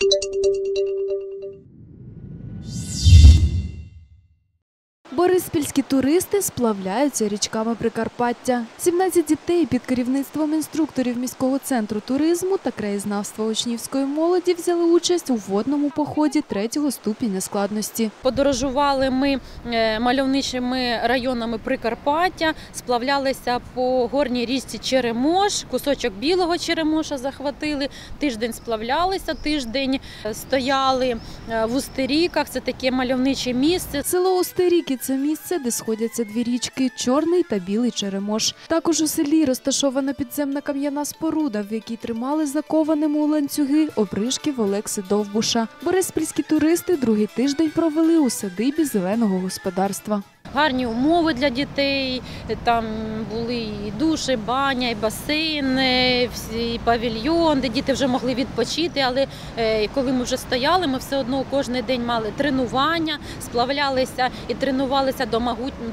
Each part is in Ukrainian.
Thank you. Бориспільські туристи сплавляються річками Прикарпаття. 17 дітей під керівництвом інструкторів міського центру туризму та краєзнавства учнівської молоді взяли участь у водному поході третього ступеня складності. Подорожували ми е, мальовничими районами Прикарпаття, сплавлялися по горній річці Черемош, кусочок білого Черемоша захватили. Тиждень сплавлялися, тиждень е, стояли е, в Устеріках. Це таке мальовниче місце. Село Остеріки це місце, де сходяться дві річки Чорний та Білий Черемош. Також у селі розташована підземна кам'яна споруда, в якій тримали закованими у ланцюги опришків Олекси Довбуша. Бориспільські туристи другий тиждень провели у садибі зеленого господарства. Гарні умови для дітей. Там були і душі, баня, і всі- і павільйон, де діти вже могли відпочити. Але е, коли ми вже стояли, ми все одно кожен день мали тренування, сплавлялися і тренувалися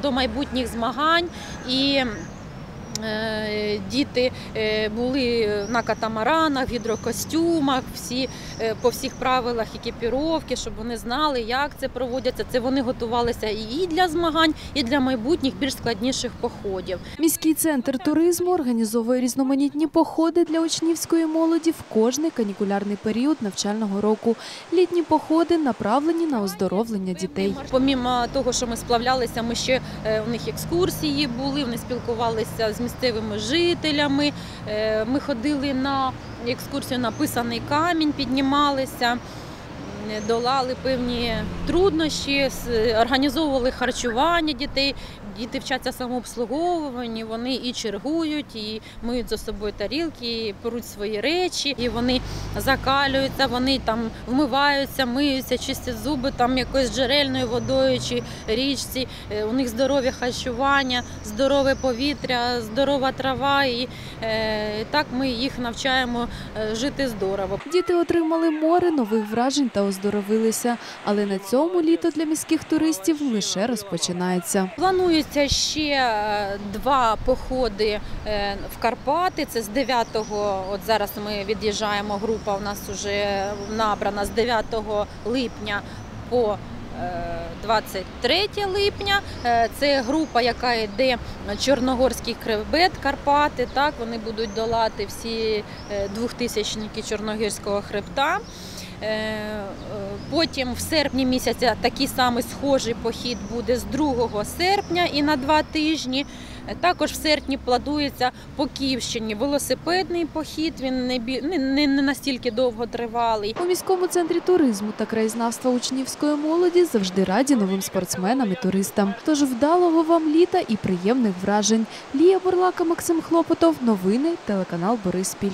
до майбутніх змагань. І Діти е, були на катамаранах, гідрокостюмах, всі е, по всіх правилах екіпіровки, щоб вони знали, як це проводяться. Це вони готувалися і для змагань, і для майбутніх більш складніших походів. Міський центр туризму організовує різноманітні походи для учнівської молоді в кожний канікулярний період навчального року. Літні походи направлені на оздоровлення дітей. Помімо того, що ми сплавлялися, ми ще е, у них екскурсії були. Вони спілкувалися з місцевими жителями. Е, Ми ходили на екскурсію на писаний камінь, піднімалися. М, Долали певні труднощі, організовували харчування дітей. Діти вчаться самообслуговуванню, вони і чергують, і миють за собою тарілки, і беруть свої речі, і вони закалюються, вони там вмиваються, миються, чистять зуби там якоюсь джерельною водою чи річці. Е, У них здорове харчування, здорове повітря, здорова трава. І е, так ми їх навчаємо е, жити здорово. Діти отримали море нових вражень та оздоровилися. Але на цьому літо для міських туристів лише розпочинається. Планується ще е, два походи е, в Карпати. Це з 9-го, от зараз ми від'їжджаємо. Група у нас вже набрана з 9 липня по е, 23 липня. Е, Це група, яка йде Чорногорський хребет Карпати. Так вони будуть долати всі двохтисячники Чорногірського хребта. Е, е, Потім в серпні місяця такий самий схожий похід буде з 2 серпня і на два тижні. Е, Також в серпні планується по Київщині велосипедний похід. Він не, не, не настільки довго тривалий. У міському центрі туризму та краєзнавства учнівської молоді завжди раді новим спортсменам і туристам. Тож вдалого вам літа і приємних вражень. Лія Бурлака, Максим Хлопотов. Новини телеканал Бориспіль.